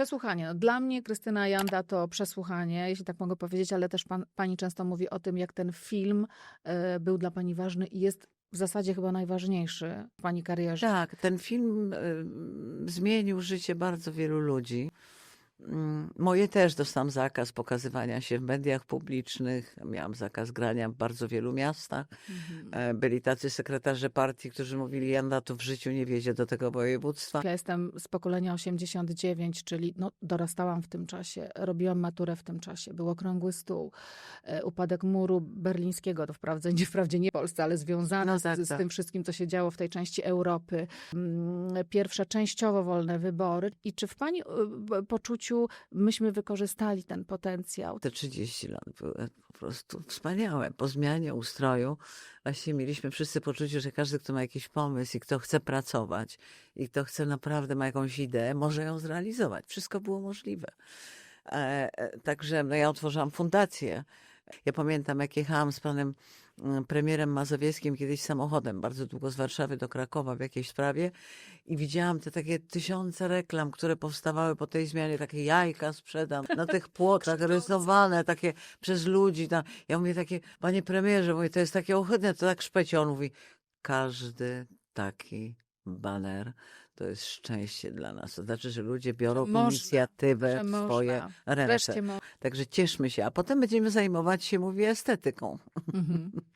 Przesłuchanie. No, dla mnie Krystyna Janda to przesłuchanie, jeśli tak mogę powiedzieć, ale też pan, pani często mówi o tym, jak ten film e, był dla pani ważny i jest w zasadzie chyba najważniejszy w pani karierze. Tak, ten film y, zmienił życie bardzo wielu ludzi. Mm, Moje też dostałam zakaz pokazywania się w mediach publicznych. Miałam zakaz grania w bardzo wielu miastach. Mhm. E, Byli tacy sekretarze partii, którzy mówili, Janda to w życiu nie wiedzie do tego województwa. Ja jestem z pokolenia 89, czyli no, dorastałam w tym czasie, robiłam maturę w tym czasie, był okrągły stół, e, upadek muru berlińskiego, to wprawdzie nie, wprawdzie nie Polsce, ale związany No z, tak, z tak. tym wszystkim, co się działo w tej części Europy. Mm, Pierwsze częściowo wolne wybory. I czy w pani e, poczuciu myśmy wykorzystali ten potencjał? Te 30 lat były po prostu wspaniałe. Po zmianie ustroju właśnie mieliśmy wszyscy poczucie, że każdy, kto ma jakiś pomysł i kto chce pracować i kto chce naprawdę ma jakąś ideę, może ją zrealizować. Wszystko było możliwe. E, e, Także no, ja otworzyłam fundację. Ja pamiętam, jak jechałam z panem mm, premierem Mazowieckim kiedyś samochodem, bardzo długo z Warszawy do Krakowa w jakiejś sprawie i widziałam te takie tysiące reklam, które powstawały po tej zmianie, takie jajka sprzedam, na tych płotach rysowane, takie przez ludzi. Tam. Ja mówię takie, panie premierze, mówię, to jest takie ohydne, to tak szpecie. On mówi, każdy taki baner to jest szczęście dla nas. To znaczy, że ludzie biorą Można, inicjatywę w swoje ręce. Także cieszmy się, a potem będziemy zajmować się, mówię, estetyką. Mhm.